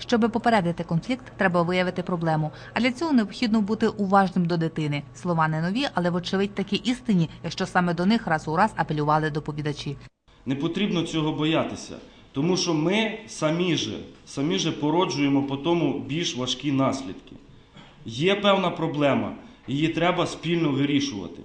Щоби попередити конфлікт, треба виявити проблему. А для цього необхідно бути уважним до дитини. Слова не нові, але вочевидь такі істинні, якщо саме до них раз у раз апелювали доповідачі. Не потрібно цього боятися, тому що ми самі же, самі же породжуємо по тому більш важкі наслідки. Є певна проблема, її треба спільно вирішувати.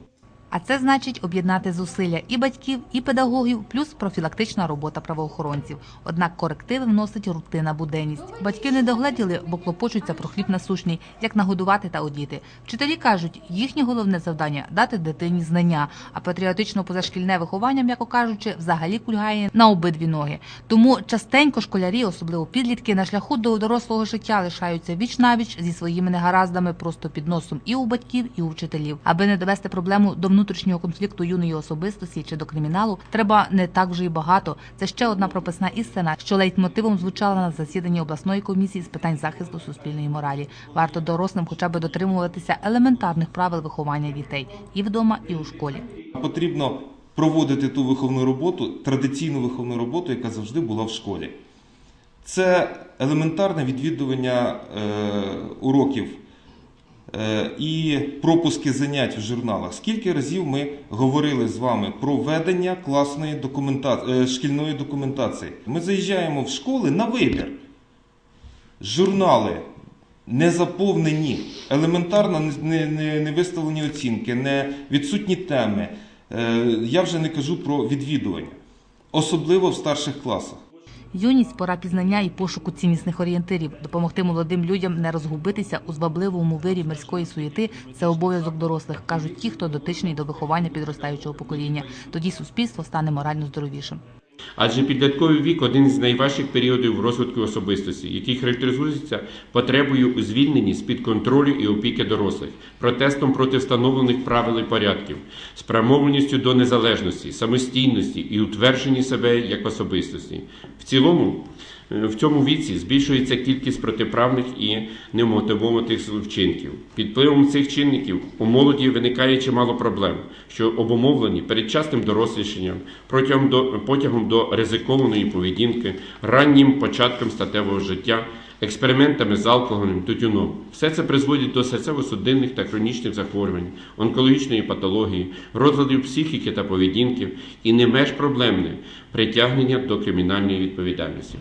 А це значить об'єднати зусилля і батьків, і педагогів, плюс профілактична робота правоохоронців. Однак корективи вносить рутина буденність. Батьки не догледіли, бо клопочуться про хліб насущний, як нагодувати та одіти. Вчителі кажуть, їхнє головне завдання дати дитині знання, а патріотично позашкільне виховання, м'яко кажучи, взагалі кульгає на обидві ноги. Тому частенько школярі, особливо підлітки, на шляху до дорослого життя лишаються віч навіч зі своїми негараздами просто під носом і у батьків, і у вчителів. Аби не довести проблему до внутрішнього конфлікту юної особистості чи до криміналу, треба не так вже й багато. Це ще одна прописна істина, що лейтмотивом звучала на засіданні обласної комісії з питань захисту суспільної моралі. Варто дорослим хоча б дотримуватися елементарних правил виховання дітей і вдома, і у школі. Потрібно проводити ту виховну роботу, традиційну виховну роботу, яка завжди була в школі. Це елементарне відвідування е, уроків і пропуски занять в журналах. Скільки разів ми говорили з вами про ведення класної документа... е, шкільної документації? Ми заїжджаємо в школи на вибір. Журнали не заповнені, елементарно не, не, не, не виставлені оцінки, не відсутні теми. Е, я вже не кажу про відвідування, особливо в старших класах. Юність пора пізнання і пошуку ціннісних орієнтирів. Допомогти молодим людям не розгубитися у звабливому вирі мирської суєти це обов'язок дорослих, кажуть ті, хто дотичний до виховання підростаючого покоління. Тоді суспільство стане морально здоровішим. Адже підлітковий вік один з найважчих періодів розвитку особистості, який характеризується потребою у звільненні з-під контролю і опіки дорослих, протестом проти встановлених правил і порядків, спрямованістю до незалежності, самостійності і утвердженні себе як особистості. В цілому, в цьому віці збільшується кількість протиправних і немотивованих вчинків. Під впливом цих чинників у молоді виникає чимало проблем, що обумовлені передчасним дорослішанням, протягом до потягом до ризикованої поведінки, раннім початком статевого життя, експериментами з алкоголем, тютюном. Все це призводить до серцево-судинних та хронічних захворювань, онкологічної патології, розладів психіки та поведінки і не менш проблемне притягнення до кримінальної відповідальності.